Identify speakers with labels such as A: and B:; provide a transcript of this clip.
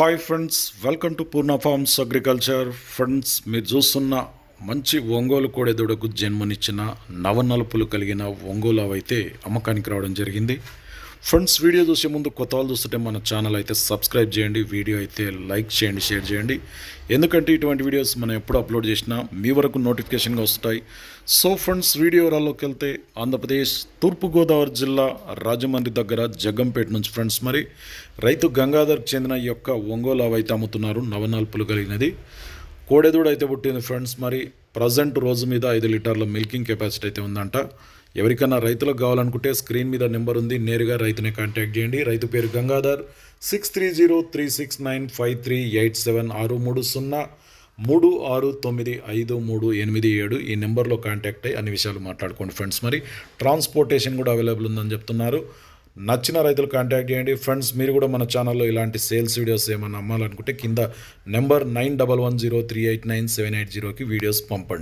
A: Hi friends welcome to Purna farms agriculture friends మీరు చూస్తున్న మంచి ఒంగోలు కోడెదూడకు జన్మనిచ్చిన నవనలుపులు కలిగిన ఒంగోలు అవైతే అమ్మకానికి రావడం జరిగింది. ఫ్రెండ్స్ వీడియో చూసే ముందు కొత్త వాళ్ళు చూస్తుంటే మన ఛానల్ అయితే సబ్స్క్రైబ్ చేయండి వీడియో అయితే లైక్ చేయండి షేర్ చేయండి. ఎందుకంటే ఇటువంటి వీడియోస్ మనం ఎప్పుడు అప్లోడ్ చేసినా మీ వరకు నోటిఫికేషన్గా వస్తాయి. సో ఫ్రెండ్స్ వీడియో రాల్లోకి వెళ్తే ఆంధ్రప్రదేశ్ తూర్పుగోదావరి జిల్లా రాజమండ్రి దగ్గర జగ్గంపేట నుంచి ఫ్రెండ్స్ మరి రైతు గంగాధర్కి చెందిన ఈ యొక్క ఒంగోలు అవైతే అమ్ముతున్నారు నవనాల్పులు కలిగినది. కోడెదూడ అయితే పుట్టింది ఫ్రెండ్స్ మరి ప్రజెంట్ రోజు మీద ఐదు లీటర్ల మిల్కింగ్ కెపాసిటీ అయితే ఉందంట. ఎవరికైనా రైతులకు కావాలనుకుంటే స్క్రీన్ మీద నెంబర్ ఉంది నేరుగా రైతుని కాంటాక్ట్ చేయండి. రైతు పేరు Gangadhar six three zero three six nine five three eight seven ఆరు మూడు సున్నా మూడు ఆరు తొమ్మిది ఐదు మూడు ఎనిమిది ఏడు. ఈ నెంబర్లో కాంటాక్ట్ అయ్యి అన్ని విషయాలు మాట్లాడుకోండి ఫ్రెండ్స్. మరి ట్రాన్స్పోర్టేషన్ కూడా అవైలబుల్ ఉందని చెప్తున్నారు. నచ్చిన రైతులు కాంటాక్ట్ చేయండి. ఫ్రెండ్స్ మీరు కూడా మన ఛానల్లో ఇలాంటి సేల్స్ వీడియోస్ ఏమైనా అమ్మాలనుకుంటే కింద number nine double one zero three eight nine seven eight జీరోకి వీడియోస్ పంపండి.